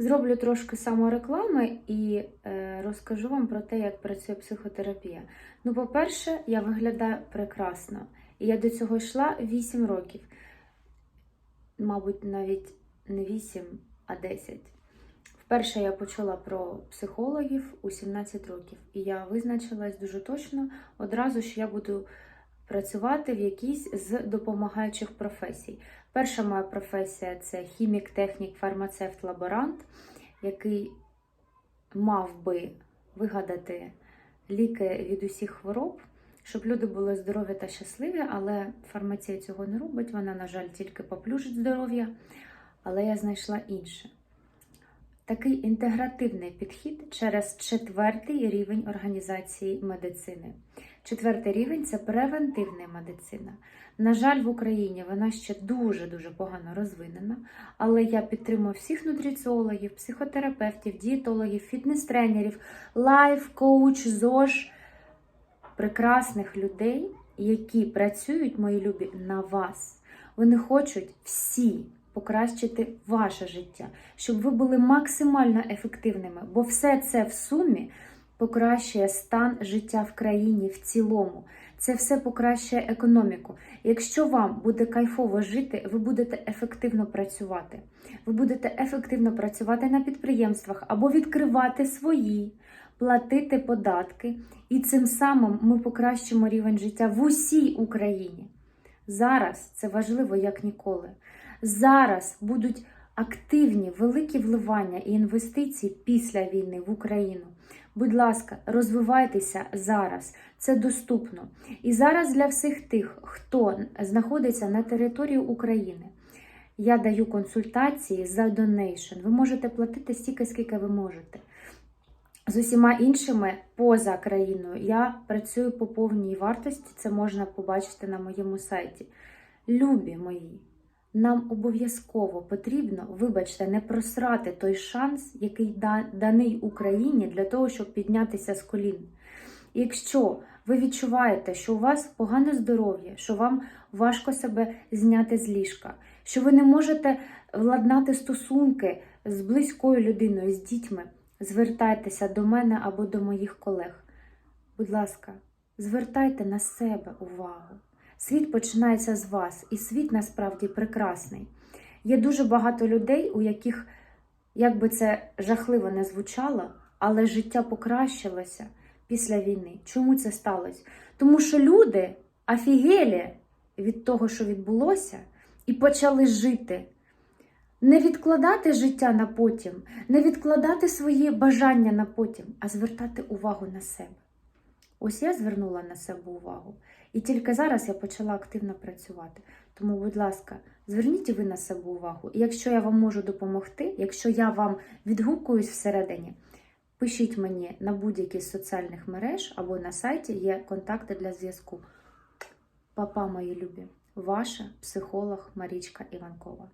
Зроблю трошки самореклами і е, розкажу вам про те, як працює психотерапія. Ну, по-перше, я виглядаю прекрасно. І я до цього йшла 8 років. Мабуть, навіть не 8, а 10. Вперше я почула про психологів у 17 років, і я визначилась дуже точно одразу, що я буду працювати в якійсь з допомагаючих професій. Перша моя професія це хімік, технік, фармацевт, лаборант, який мав би вигадати ліки від усіх хвороб, щоб люди були здорові та щасливі, але фармація цього не робить. Вона, на жаль, тільки поплюжить здоров'я. Але я знайшла інше. Такий інтегративний підхід через четвертий рівень організації медицини. Четвертий рівень це превентивна медицина. На жаль, в Україні вона ще дуже-дуже погано розвинена, але я підтримую всіх нутриціологів, психотерапевтів, дієтологів, фітнес-тренерів, лайф, коуч, ЗОЖ, прекрасних людей, які працюють, мої любі, на вас. Вони хочуть всі покращити ваше життя, щоб ви були максимально ефективними, бо все це в сумі покращує стан життя в країні в цілому. Це все покращує економіку. Якщо вам буде кайфово жити, ви будете ефективно працювати. Ви будете ефективно працювати на підприємствах або відкривати свої, платити податки, і цим самим ми покращимо рівень життя в усій Україні. Зараз це важливо як ніколи. Зараз будуть активні великі вливання і інвестиції після війни в Україну. Будь ласка, розвивайтеся зараз, це доступно. І зараз для всіх тих, хто знаходиться на території України, я даю консультації за донейшн. Ви можете платити стільки, скільки ви можете. З усіма іншими поза країною я працюю по повній вартості, це можна побачити на моєму сайті. Любі мої, нам обов'язково потрібно, вибачте, не просрати той шанс, який да- даний Україні для того, щоб піднятися з колін. Якщо ви відчуваєте, що у вас погане здоров'я, що вам важко себе зняти з ліжка, що ви не можете владнати стосунки з близькою людиною, з дітьми, звертайтеся до мене або до моїх колег. Будь ласка, звертайте на себе увагу. Світ починається з вас, і світ насправді прекрасний. Є дуже багато людей, у яких, як би це жахливо не звучало, але життя покращилося після війни. Чому це сталося? Тому що люди офігелі від того, що відбулося, і почали жити. Не відкладати життя на потім, не відкладати свої бажання на потім, а звертати увагу на себе. Ось я звернула на себе увагу, і тільки зараз я почала активно працювати. Тому, будь ласка, зверніть ви на себе увагу. І якщо я вам можу допомогти, якщо я вам відгукуюсь всередині, пишіть мені на будь-якій з соціальних мереж або на сайті є контакти для зв'язку. Папа, мої любі, ваша психолог Марічка Іванкова.